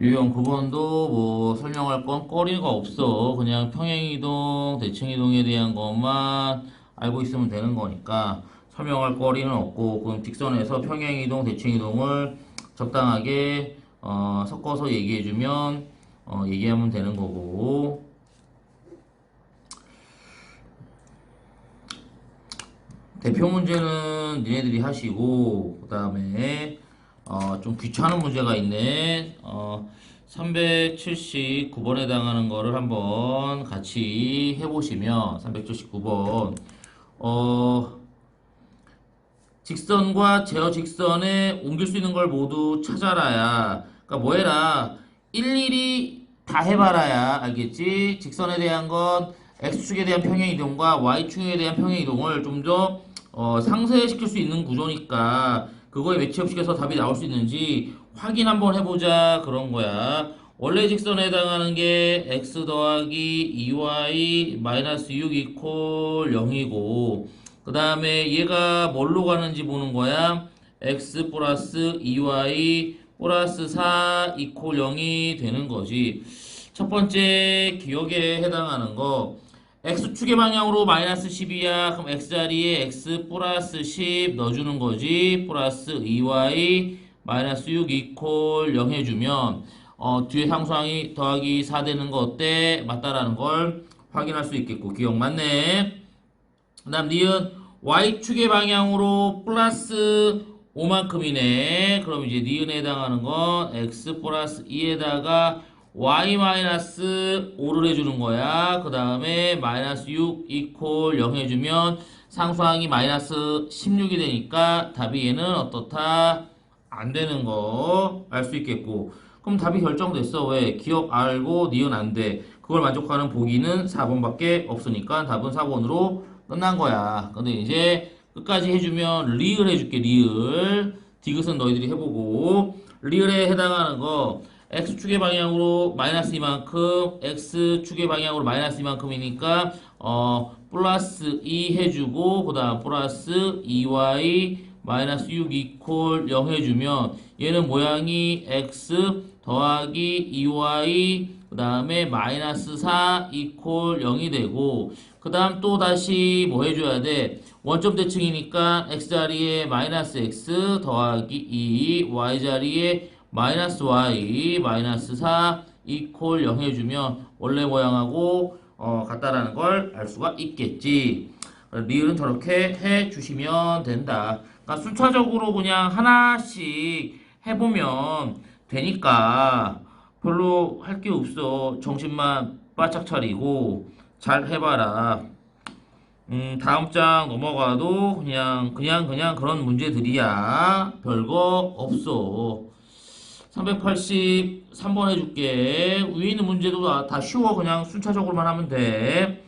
유형 9번도 뭐 설명할 건 거리가 없어. 그냥 평행이동, 대칭이동에 대한 것만 알고 있으면 되는 거니까 설명할 거리는 없고 그럼 직선에서 평행이동, 대칭이동을 적당하게 어, 섞어서 얘기해주면 어, 얘기하면 되는 거고 대표 문제는 니네들이 하시고 그 다음에 어, 좀 귀찮은 문제가 있네. 어, 379번에 해당하는 거를 한번 같이 해보시면 379번 어, 직선과 제어 직선에 옮길 수 있는 걸 모두 찾아라야. 그러니까 뭐 해라. 일일이 다 해봐라야. 알겠지? 직선에 대한 건 x축에 대한 평행 이동과 y축에 대한 평행 이동을 좀더 어, 상쇄시킬 수 있는 구조니까 그거에 매치업시켜서 답이 나올 수 있는지 확인 한번 해보자 그런 거야. 원래 직선에 해당하는 게 x 더하기 2y 마이너스 6 이퀄 0이고 그 다음에 얘가 뭘로 가는지 보는 거야. x 플러스 2y 플러스 4 이퀄 0이 되는 거지. 첫 번째 기억에 해당하는 거 x축의 방향으로 마이너스 10이야. 그럼 x자리에 x 플러스 10 넣어주는 거지. 플러스 2y 마이너스 6 이퀄 0 해주면 어, 뒤에 상수항이 더하기 4 되는 거 어때? 맞다라는 걸 확인할 수 있겠고 기억 맞네. 그 다음 니은 y축의 방향으로 플러스 5만큼이네. 그럼 이제 니은에 해당하는 건 x 플러스 2에다가 y 마이너스 5를 해주는 거야. 그 다음에 마이너스 6 이퀄 0 해주면 상수항이 마이너스 16이 되니까 답이 얘는 어떻다? 안 되는 거 알 수 있겠고. 그럼 답이 결정됐어. 왜? 기억 알고 니은 안 돼. 그걸 만족하는 보기는 4번밖에 없으니까 답은 4번으로 끝난 거야. 근데 이제 끝까지 해주면 리을 해줄게. 리을. 디귿은 너희들이 해보고 리을에 해당하는 거 x축의 방향으로 마이너스 이만큼 x축의 방향으로 마이너스 이만큼이니까 어 플러스 2 해주고 그 다음 플러스 2y 마이너스 6 이퀄 0 해주면 얘는 모양이 x 더하기 2y 그 다음에 마이너스 4 이퀄 0이 되고 그 다음 또 다시 뭐 해줘야 돼? 원점 대칭이니까 x자리에 마이너스 x 더하기 2 y자리에 마이너스 y 마이너스 4 이퀄 0 해주면 원래 모양하고 어, 같다라는 걸 알 수가 있겠지. 리을은 저렇게 해 주시면 된다. 그러니까 순차적으로 그냥 하나씩 해보면 되니까 별로 할 게 없어. 정신만 바짝 차리고 잘 해봐라. 음, 다음 장 넘어가도 그냥 그냥 그냥 그런 문제들이야. 별거 없어. 383번 해줄게. 위에 있는 문제도 다, 다 쉬워. 그냥 순차적으로만 하면 돼.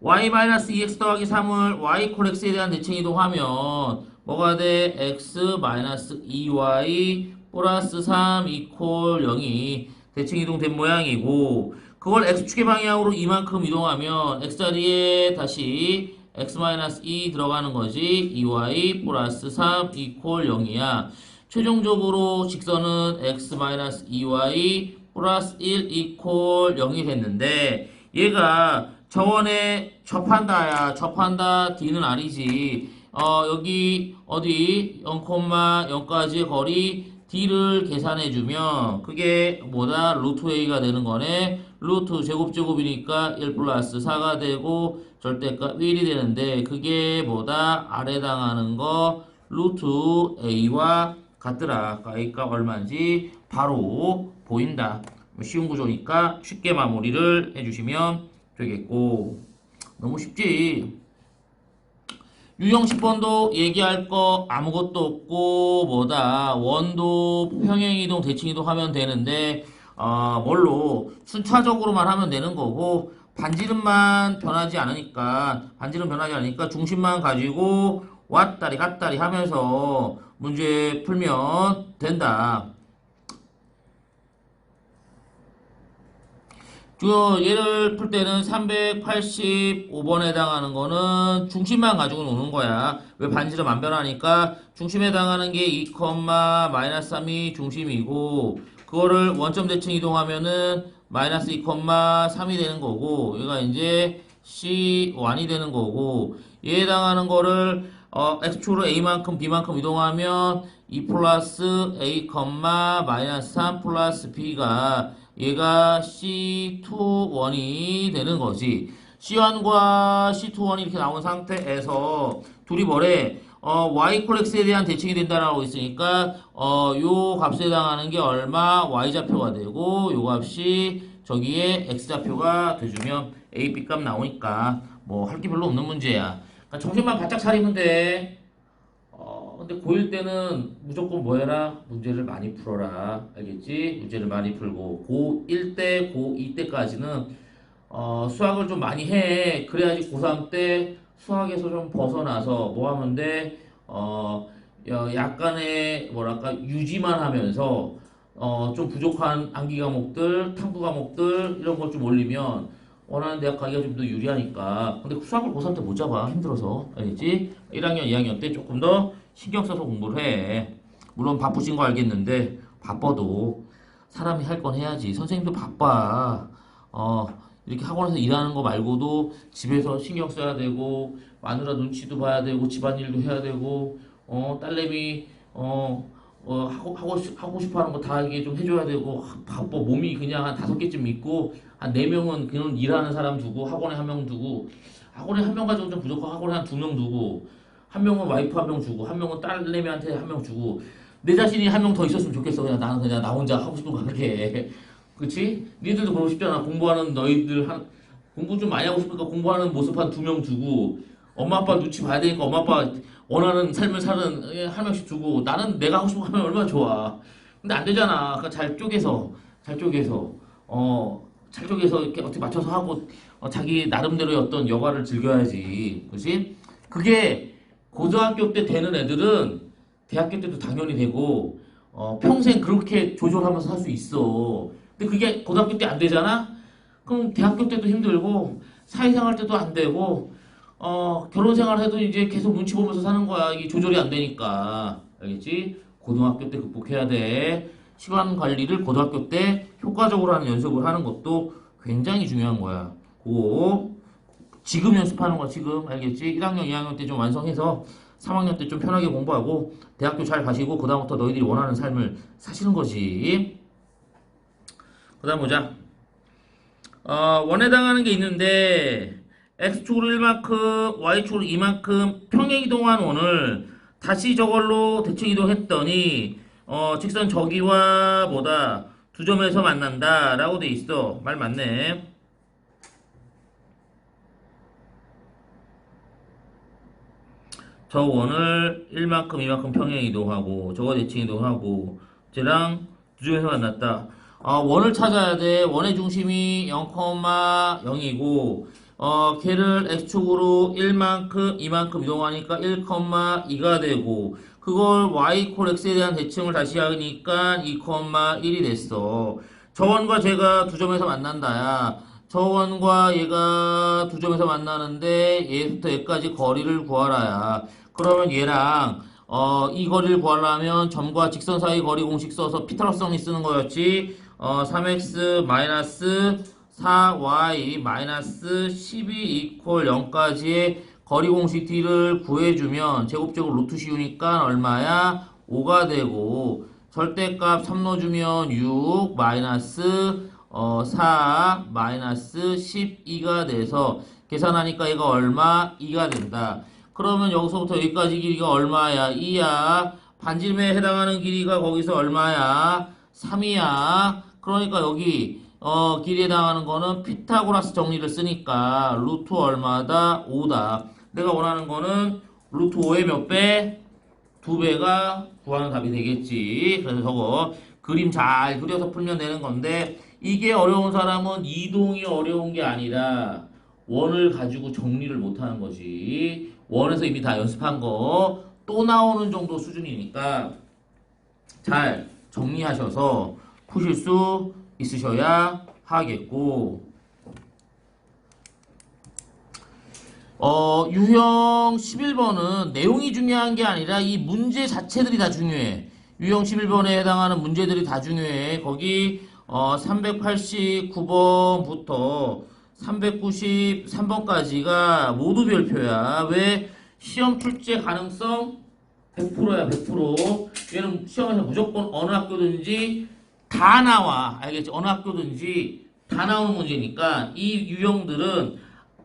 y-2x 더하기 3을 y 콜 x에 대한 대칭 이동하면 뭐가 돼? x 마이너스 2y 플러스 3 이퀄 0이 대칭 이동된 모양이고 그걸 x축의 방향으로 이만큼 이동하면 x자리에 다시 x 마이너스 2 들어가는 거지 2y 플러스 3 이퀄 0이야 최종적으로 직선은 x 마이너스 2y 플러스 1 이퀄 0이 됐는데 얘가 정원에 접한다야. 접한다 d는 아니지. 어 여기 어디 0,0까지의 거리 d를 계산해주면 그게 뭐다? 루트 a가 되는 거네. 루트 제곱제곱이니까 1 플러스 4가 되고 절대값 1이 되는데 그게 뭐다? 아래 당하는 거 루트 a와 같더라. a값 얼마인지 바로 보인다. 쉬운 구조니까 쉽게 마무리를 해주시면 되겠고. 너무 쉽지. 유형 10번도 얘기할 거 아무것도 없고 뭐다. 원도 평행이동 대칭이동 하면 되는데 어 뭘로? 순차적으로만 하면 되는 거고 반지름만 변하지 않으니까 반지름 변하지 않으니까 중심만 가지고 왔다리 갔다리 하면서 문제 풀면 된다. 그 얘를 풀 때는 385번에 해당하는 거는 중심만 가지고 노는 거야. 왜 반지름 안 변하니까 중심에 해당하는 게 2, 마이너스 3이 중심이고 그거를 원점 대칭 이동하면은 마이너스 2,3이 되는 거고 얘가 이제 C1이 되는 거고 얘에 해당하는 거를 어, x축으로 a만큼 b만큼 이동하면 2 플러스 a, 마이너스 3 플러스 b가 얘가 C21이 되는 거지. C1과 C21이 이렇게 나온 상태에서 둘이 뭐래? 어, y 콜렉스에 대한 대칭이 된다라고 있으니까 어, 요 값에 해당하는 게 얼마 y 좌표가 되고 요 값이 저기에 x 좌표가 돼주면 a, b 값 나오니까 뭐 할 게 별로 없는 문제야. 그러니까 정신만 바짝 차리면 돼. 어, 근데 고1 때는 무조건 뭐 해라? 문제를 많이 풀어라. 알겠지? 문제를 많이 풀고 고1 때, 고2 때까지는 어, 수학을 좀 많이 해. 그래야지 고3 때 수학에서 좀 벗어나서 뭐 하면 돼? 어, 야- 약간의 뭐랄까 유지만 하면서 어, 좀 부족한 암기 과목들, 탐구 과목들 이런 걸좀 올리면 원하는 대학 가기가 좀 더 유리하니까. 근데 수학을 고3 때 못 잡아. 힘들어서. 알겠지? 1학년, 2학년 때 조금 더 신경 써서 공부를 해. 물론 바쁘신 거 알겠는데 바빠도 사람이 할 건 해야지. 선생님도 바빠. 어, 이렇게 학원에서 일하는 거 말고도 집에서 신경 써야 되고 마누라 눈치도 봐야 되고 집안일도 해야 되고 어, 딸내미 어, 어, 하고, 하고, 싶- 하고 싶어 하는 거 다 이게 좀 해줘야 되고, 하- 바빠. 몸이 그냥 한 다섯 개쯤 있고, 한 네 명은 그냥 일하는 사람 두고, 학원에 한 명 두고, 학원에 한 명 가지고 좀 부족하고, 학원에 한 두 명 두고, 한 명은 와이프 한 명 주고, 한 명은 딸내미한테 한 명 주고, 내 자신이 한 명 더 있었으면 좋겠어. 그냥 나는 그냥 나 혼자 하고 싶은 거 하게. 그치? 니들도 그러고 싶잖아. 공부하는 너희들 한, 공부 좀 많이 하고 싶으니까 공부하는 모습 한 두명 두고, 엄마 아빠 눈치 봐야 되니까 엄마 아빠 원하는 삶을 사는 예, 한 명씩 주고 나는 내가 하고 싶은 거 하면 얼마나 좋아. 근데 안 되잖아. 그러니까 잘 쪼개서 잘 쪼개서 어 잘 쪼개서 이렇게 어떻게 맞춰서 하고 어, 자기 나름대로의 어떤 여가를 즐겨야지. 그렇지? 그게 고등학교 때 되는 애들은 대학교 때도 당연히 되고 어, 평생 그렇게 조절하면서 살 수 있어. 근데 그게 고등학교 때 안 되잖아? 그럼 대학교 때도 힘들고 사회생활 때도 안 되고 어, 결혼 생활해도 이제 계속 눈치 보면서 사는 거야. 이게 조절이 안 되니까. 알겠지? 고등학교 때 극복해야 돼. 시간 관리를 고등학교 때 효과적으로 하는 연습을 하는 것도 굉장히 중요한 거야. 그거 지금 연습하는 거야, 지금. 알겠지? 1학년, 2학년 때 좀 완성해서 3학년 때 좀 편하게 공부하고 대학교 잘 가시고 그 다음부터 너희들이 원하는 삶을 사시는 거지. 그 다음 보자. 어, 원에 해당하는 게 있는데 x축으로 1만큼, y축으로 2만큼 평행 이동한 원을 다시 저걸로 대칭 이동했더니 어, 직선 저기와 뭐다 두 점에서 만난다 라고 돼 있어. 말 맞네. 저 원을 1만큼, 2만큼 평행 이동하고 저거 대칭 이동하고 쟤랑 두 점에서 만났다. 어, 원을 찾아야 돼. 원의 중심이 0,0이고 어, 걔를 x축으로 1만큼, 2만큼 이동하니까 1,2가 되고, 그걸 y 콜 x에 대한 대칭을 다시 하니까 2,1이 됐어. 저 원과 쟤가 두 점에서 만난다야. 저 원과 얘가 두 점에서 만나는데, 얘부터 얘까지 거리를 구하라야. 그러면 얘랑, 어, 이 거리를 구하려면 점과 직선 사이 거리 공식 써서 피타고라스정리 쓰는 거였지. 어, 3x 마이너스 4y 마이너스 12 이퀄 0까지의 거리 공식 t를 구해주면 제곱제곱 루트 씌우니까 얼마야? 5가 되고 절대값 3 넣어주면 6 마이너스 어, 4 마이너스 12가 돼서 계산하니까 얘가 얼마? 2가 된다. 그러면 여기서부터 여기까지 길이가 얼마야? 2야. 반지름에 해당하는 길이가 거기서 얼마야? 3이야. 그러니까 여기 어, 길이에 해당하는 거는 피타고라스 정리를 쓰니까 루트 얼마다? 5다. 내가 원하는 거는 루트 5의 몇 배? 두 배가 구하는 답이 되겠지. 그래서 저거 그림 잘 그려서 풀면 되는 건데 이게 어려운 사람은 이동이 어려운 게 아니라 원을 가지고 정리를 못 하는 거지. 원에서 이미 다 연습한 거 또 나오는 정도 수준이니까 잘 정리하셔서 푸실 수 있으셔야 하겠고 어, 유형 11번은 내용이 중요한 게 아니라 이 문제 자체들이 다 중요해. 유형 11번에 해당하는 문제들이 다 중요해. 거기 어 389번부터 393번까지가 모두 별표야. 왜? 시험 출제 가능성 100%야, 100%. 얘는 시험에서 무조건 어느 학교든지 다 나와. 알겠지? 어느 학교든지 다 나오는 문제니까 이 유형들은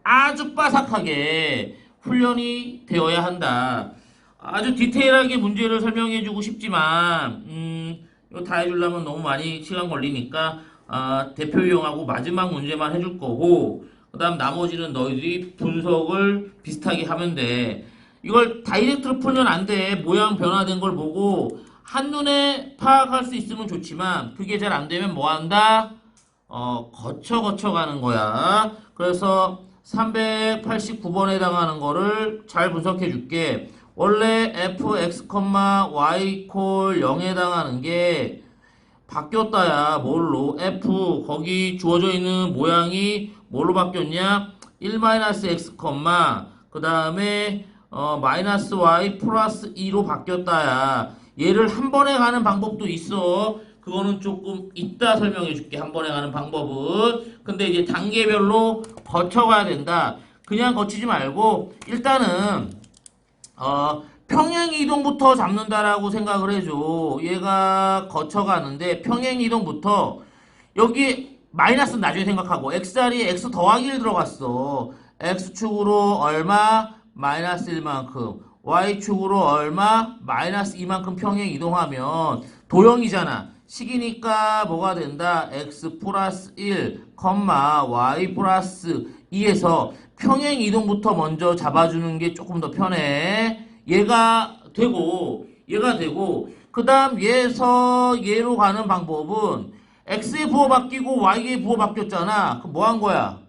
아주 빠삭하게 훈련이 되어야 한다. 아주 디테일하게 문제를 설명해주고 싶지만, 음, 이거 다 해주려면 너무 많이 시간 걸리니까, 아, 대표 유형하고 마지막 문제만 해줄 거고, 그 다음 나머지는 너희들이 분석을 비슷하게 하면 돼. 이걸 다이렉트로 풀면 안 돼. 모양 변화된 걸 보고, 한눈에 파악할 수 있으면 좋지만, 그게 잘 안 되면 뭐 한다? 어, 거쳐 거쳐 가는 거야. 그래서 389번에 해당하는 거를 잘 분석해 줄게. 원래 fx, y 콜 0에 해당하는 게 바뀌었다야. 뭘로? f 거기 주어져 있는 모양이 뭘로 바뀌었냐? 1-x, 그 다음에 어, 마이너스 y 플러스 2로 바뀌었다야. 얘를 한 번에 가는 방법도 있어. 그거는 조금 이따 설명해 줄게. 한 번에 가는 방법은. 근데 이제 단계별로 거쳐가야 된다. 그냥 거치지 말고 일단은 어, 평행 이동부터 잡는다라고 생각을 해줘. 얘가 거쳐가는데 평행 이동부터 여기 마이너스 나중에 생각하고 x 자리에 x 더하기 1 들어갔어. x축으로 얼마? 마이너스 1만큼. Y축으로 얼마? 마이너스 2만큼 평행 이동하면 도형이잖아. 식이니까 뭐가 된다? x 플러스 1, y 플러스 2에서 평행 이동부터 먼저 잡아주는 게 조금 더 편해. 얘가 되고, 얘가 되고, 그 다음 얘에서 얘로 가는 방법은 x의 부호 바뀌고 y의 부호 바뀌었잖아. 그뭐한 거야?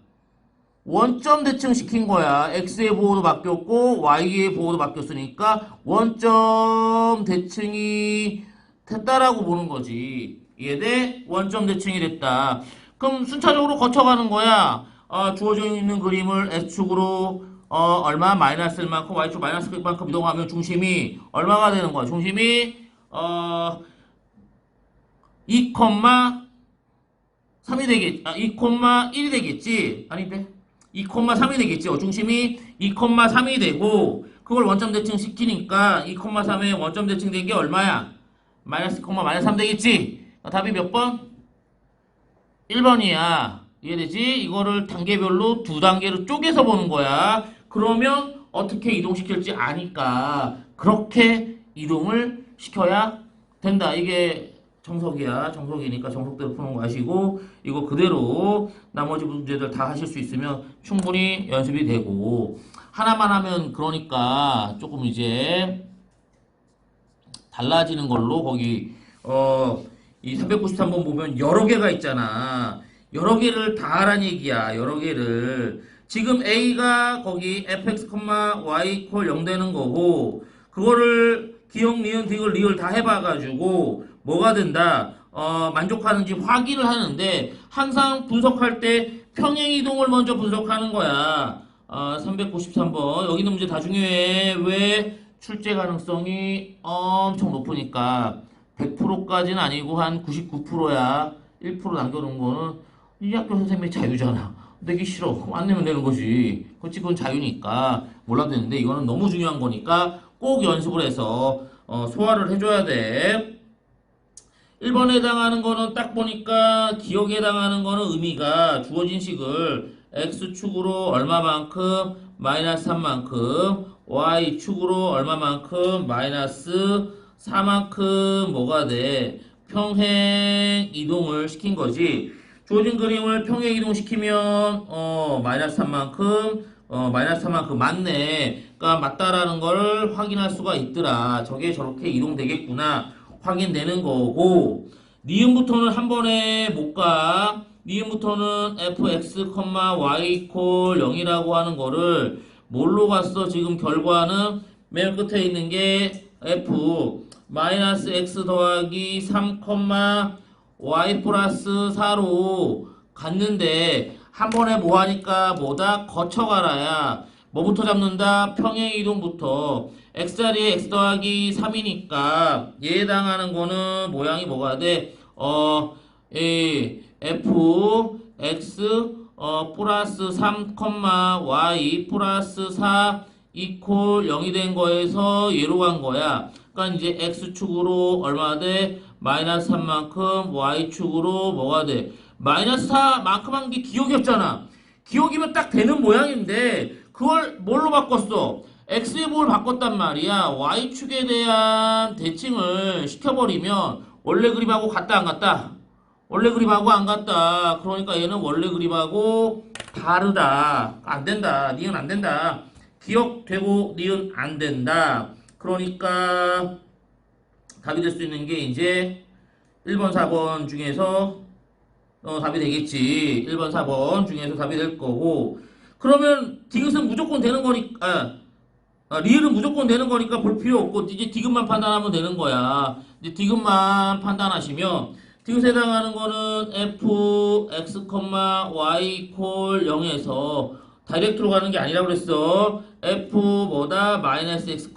원점 대칭 시킨 거야. x의 부호도 바뀌었고 y의 부호도 바뀌었으니까 원점 대칭이 됐다라고 보는 거지. 이해돼? 원점 대칭이 됐다. 그럼 순차적으로 거쳐가는 거야. 어, 주어져 있는 그림을 x축으로 어, 얼마 마이너스 1만큼 y축 마이너스 1만큼 이동하면 중심이 얼마가 되는 거야? 중심이 어, 2, 3이 되겠, 아, 2,1이 되겠지? 아닌데? 2,3이 되겠지? 어, 중심이 2,3이 되고, 그걸 원점 대칭 시키니까 2,3에 원점 대칭 된 게 얼마야? 마이너스 2, 마이너스 3 되겠지? 어, 답이 몇 번? 1번이야. 이해되지? 이거를 단계별로 두 단계로 쪼개서 보는 거야. 그러면 어떻게 이동시킬지 아니까 그렇게 이동을 시켜야 된다. 이게 정석이야. 정석이니까 정석대로 푸는 거 아시고 이거 그대로 나머지 문제들 다 하실 수 있으면 충분히 연습이 되고 하나만 하면 그러니까 조금 이제 달라지는 걸로 거기 어 이 393번 보면 여러 개가 있잖아. 여러 개를 다 하란 얘기야. 여러 개를. 지금 A가 거기 fx, y 콜 0 되는 거고 그거를 기억, 니은, 디귿, 리을 다 해봐가지고 뭐가 된다. 어, 만족하는지 확인을 하는데 항상 분석할 때 평행 이동을 먼저 분석하는 거야. 어, 393번. 여기 있는 문제 다 중요해. 왜? 출제 가능성이 엄청 높으니까 100%까지는 아니고 한 99%야. 1% 남겨놓은 거는 이 학교 선생님의 자유잖아. 내기 싫어. 안 내면 되는 거지. 그렇지, 그건 자유니까 몰라도 되는데 이거는 너무 중요한 거니까 꼭 연습을 해서 어, 소화를 해줘야 돼. 1번에 해당하는 거는 딱 보니까 기억에 해당하는 거는 의미가 주어진 식을 x축으로 얼마만큼 마이너스 3만큼 y축으로 얼마만큼 마이너스 4만큼 뭐가 돼? 평행 이동을 시킨 거지. 주어진 그림을 평행 이동시키면 어 마이너스 3만큼 어 마이너스 3만큼 맞네. 그러니까 맞다라는 걸 확인할 수가 있더라. 저게 저렇게 이동되겠구나 확인되는 거고 니은부터는 한 번에 못 가. 니은부터는 fx, y 콜 0이라고 하는 거를 뭘로 갔어? 지금 결과는 맨 끝에 있는 게 f 마이너스 x 더하기 3, y 플러스 4로 갔는데 한 번에 뭐 하니까 뭐다? 거쳐가라야. 뭐부터 잡는다? 평행 이동부터 x자리에 x 더하기 3이니까 얘에 해당하는 거는 모양이 뭐가 돼? 어, 에, f x 어, 플러스 3, y 플러스 4 이퀄 0이 된 거에서 얘로 간 거야. 그러니까 이제 x축으로 얼마 돼? 마이너스 3만큼 y축으로 뭐가 돼? 마이너스 4만큼 한 게 기억이 없잖아. 기억이면 딱 되는 모양인데 그걸 뭘로 바꿨어? X의 뭘 바꿨단 말이야. y축에 대한 대칭을 시켜버리면 원래 그림하고 같다 안 같다? 원래 그림하고 안 같다. 그러니까 얘는 원래 그림하고 다르다. 안 된다. 니은 안 된다. 기억되고 니은 안 된다. 그러니까 답이 될 수 있는 게 이제 1번, 4번 중에서 어, 답이 되겠지. 1번, 4번 중에서 답이 될 거고. 그러면 디귿은 무조건 되는 거니까, 아, 아, 리을은 무조건 되는 거니까 볼 필요 없고, 이제 디귿만 판단하면 되는 거야. 이제 디귿만 판단하시면, 디귿에 해당하는 거는 f, x, y, 콜 0에서 다이렉트로 가는 게 아니라고 그랬어. f 뭐다? 마이너스 x,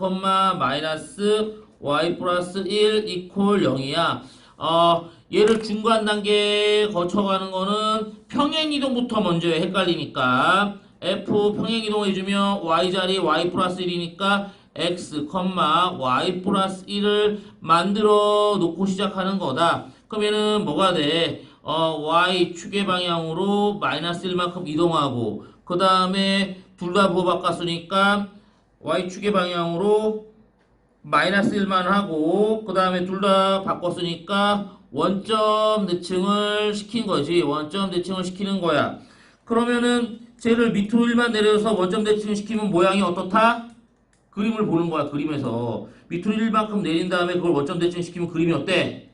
마이너스 y 플러스 1 이퀄 0이야. 어, 얘를 중간 단계 거쳐가는 거는 평행 이동부터 먼저 해. 헷갈리니까 f 평행 이동 해주면 y 자리 y 플러스 1이니까 x, y 플러스 1을 만들어 놓고 시작하는 거다. 얘는 뭐가 돼? 어, y 축의 방향으로 마이너스 1만큼 이동하고 그 다음에 둘 다 부호 바꿨으니까 y 축의 방향으로 마이너스 1만 하고 그 다음에 둘 다 바꿨으니까 원점 대칭을 시킨 거지 원점 대칭을 시키는 거야 그러면은 쟤를 밑으로 1만 내려서 원점 대칭을 시키면 모양이 어떻다? 그림을 보는 거야 그림에서 밑으로 1만큼 내린 다음에 그걸 원점 대칭 시키면 그림이 어때?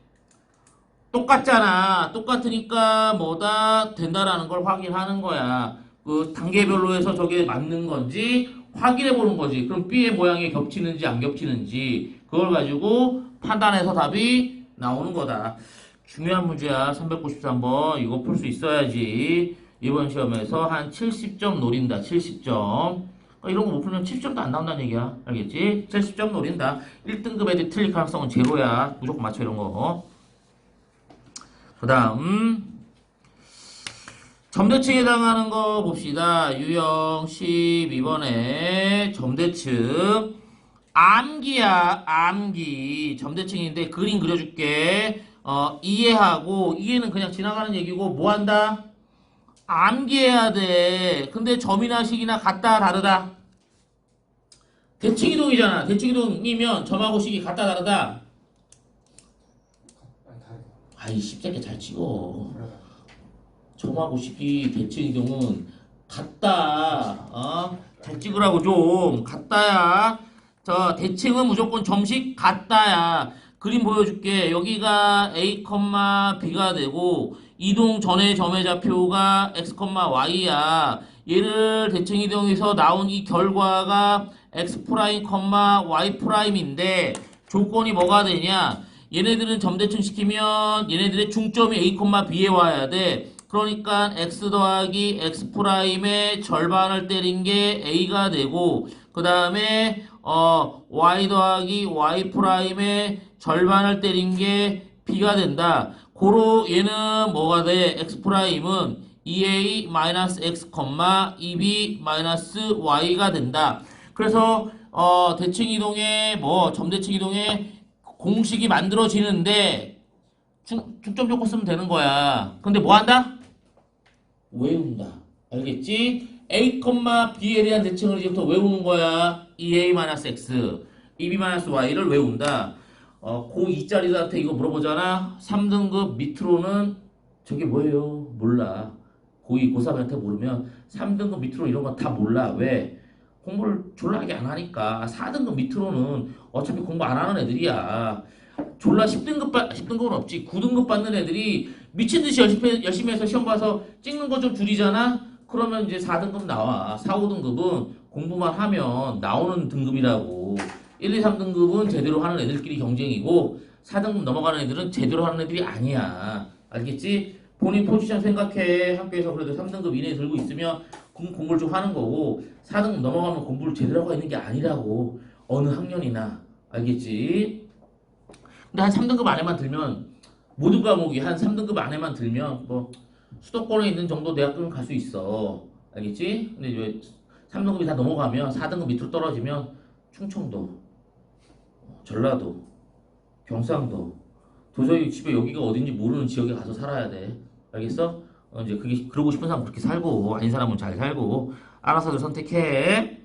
똑같잖아 똑같으니까 뭐다 된다라는 걸 확인하는 거야 그 단계별로 해서 저게 맞는 건지 확인해 보는 거지. 그럼 B의 모양이 겹치는지 안 겹치는지 그걸 가지고 판단해서 답이 나오는 거다. 중요한 문제야. 393번. 이거 풀 수 있어야지. 이번 시험에서 한 70점 노린다. 70점. 그러니까 이런 거 못 풀면 70점도 안 나온다는 얘기야. 알겠지? 70점 노린다. 1등급 애들 틀릴 가능성은 제로야. 무조건 맞춰 이런 거. 그 다음 점대칭에 해당하는 거 봅시다. 유형 12번에 점대칭. 암기야, 암기. 점대칭인데 그림 그려줄게. 어, 이해하고, 이해는 그냥 지나가는 얘기고, 뭐 한다? 암기해야 돼. 근데 점이나 식이나 같다, 다르다? 대칭이동이잖아. 대칭이동이면 점하고 식이 같다, 다르다? 아이, 십새끼 잘 찍어. 점하고 식이 대칭 이동은 같다. 어? 잘 찍으라고 좀. 같다야. 저 대칭은 무조건 점식 같다야. 그림 보여줄게. 여기가 A, B가 되고 이동 전의 점의 좌표가 X, Y야. 얘를 대칭 이동에서 나온 이 결과가 X 프라임, Y 프라임인데 조건이 뭐가 되냐? 얘네들은 점대칭 시키면 얘네들의 중점이 A, B에 와야 돼. 그러니까 x 더하기 x 프라임의 절반을 때린 게 a가 되고 그 다음에 어 y 더하기 y 프라임의 절반을 때린 게 b가 된다. 고로 얘는 뭐가 돼? x 프라임은 2a 마이너스 x, 2b 마이너스 y가 된다. 그래서 어 대칭 이동에 뭐 점대칭 이동에 공식이 만들어지는데 중, 중점 조건 쓰면 되는 거야. 근데 뭐 한다? 외운다. 알겠지? A, B에 대한 대칭을 이제부터 외우는 거야. 2A-X, 2B-Y를 외운다. 어, 고2 짜리들한테 이거 물어보잖아. 3등급 밑으로는 저게 뭐예요? 몰라. 고2, 고3한테 모르면 3등급 밑으로 이런 건다 몰라. 왜? 공부를 졸라하게 안 하니까. 4등급 밑으로는 어차피 공부 안 하는 애들이야. 졸라 10등급 받, 10등급은 없지. 9등급 받는 애들이 미친 듯이 열심히, 열심히 해서 시험 봐서 찍는 거 좀 줄이잖아? 그러면 이제 4등급 나와. 4, 5등급은 공부만 하면 나오는 등급이라고. 1, 2, 3등급은 제대로 하는 애들끼리 경쟁이고 4등급 넘어가는 애들은 제대로 하는 애들이 아니야. 알겠지? 본인 포지션 생각해. 학교에서 그래도 3등급 이내 들고 있으면 공- 공부를 좀 하는 거고 4등급 넘어가면 공부를 제대로 하고 있는 게 아니라고. 어느 학년이나 알겠지? 근데 한 3등급 안에만 들면 모든 과목이 한 3등급 안에만 들면 뭐 수도권에 있는 정도 대학교는 갈 수 있어 알겠지? 근데 이제 3등급이 다 넘어가면 4등급 밑으로 떨어지면 충청도 전라도 경상도. 도저히 집에 여기가 어딘지 모르는 지역에 가서 살아야 돼. 알겠어? 어, 이제 그게 그러고 싶은 사람 그렇게 살고 아닌 사람은 잘 살고 알아서들 선택해.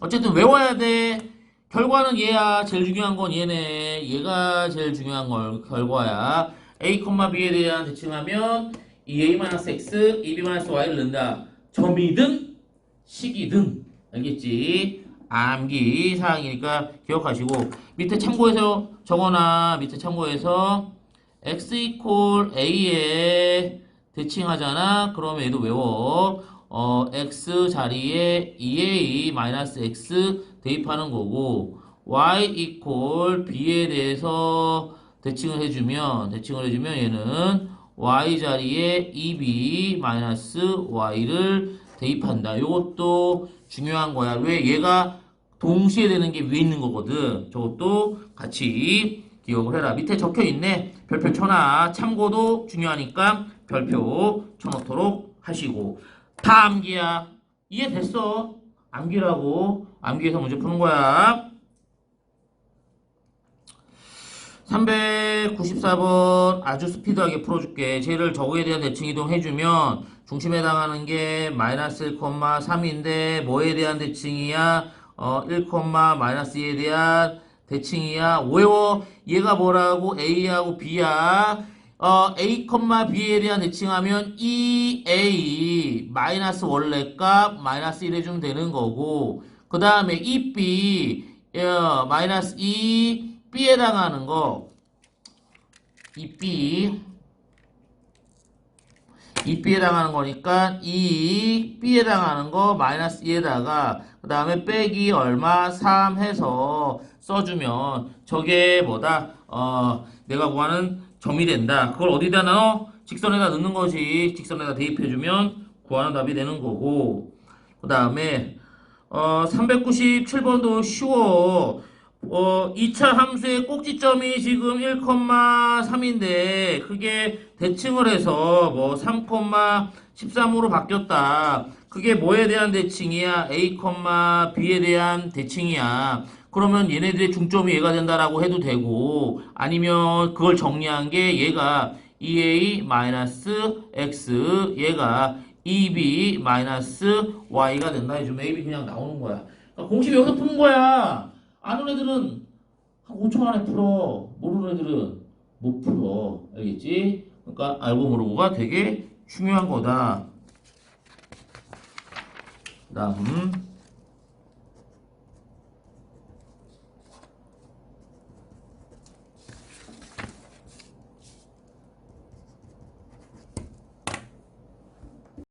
어쨌든 외워야 돼. 결과는 얘야. 제일 중요한 건 얘네. 얘가 제일 중요한 걸 결과야. A, b에 대한 대칭하면 이 a-x, e b-y를 넣는다. 점이든 식이든. 알겠지 암기 사항이니까 기억하시고 밑에 참고해서 적어놔 밑에 참고해서 x 이퀄 a에 대칭하잖아 그러면 얘도 외워 어 x 자리에 2a 마이너스 x 대입하는 거고 y 이퀄 b에 대해서 대칭을 해주면 대칭을 해주면 얘는 y 자리에 2b 마이너스 y를 대입한다. 이것도 중요한 거야. 왜 얘가 동시에 되는 게 위에 있는 거거든. 저것도 같이 기억을 해라. 밑에 적혀 있네. 별표 쳐놔. 참고도 중요하니까 별표 쳐놓도록 하시고. 다 암기야. 이해됐어? 암기라고. 암기해서 문제 푸는 거야. 394번 아주 스피드하게 풀어줄게. 쟤를 저거에 대한 대칭 이동 해주면 중심에 해당하는 게 마이너스 1,3인데 뭐에 대한 대칭이야? 어, 1, 마이너스 2에 대한 대칭이야. 외워. 얘가 뭐라고? A하고 B야. 어, A, B에 대한 대칭하면 2A 마이너스 원래 값 마이너스 1 해주면 되는 거고 그 다음에 2B 어, 마이너스 2 B에 해당하는 거 2B 2B에 해당하는 거니까 2 B에 해당하는 거 마이너스 2에다가 그 다음에 빼기 얼마 3 해서 써주면 저게 뭐다? 어 내가 구하는 점이 된다. 그걸 어디다 넣어? 직선에다 넣는 거지. 직선에다 대입해주면 구하는 답이 되는 거고. 그 다음에 어 397번도 쉬워. 어, 2차 함수의 꼭지점이 지금 1,3인데 그게 대칭을 해서 뭐 3,13으로 바뀌었다. 그게 뭐에 대한 대칭이야? A, B에 대한 대칭이야. 그러면 얘네들의 중점이 얘가 된다라고 해도 되고 아니면 그걸 정리한 게 얘가 2A-X 얘가 2B-Y가 된다 해주면 AB 그냥 나오는 거야. 그러니까 공식 여기서 푸는 거야. 아는 애들은 한 5초 만에 풀어. 모르는 애들은 못 풀어. 알겠지? 그러니까 알고 모르고가 되게 중요한 거다. 다음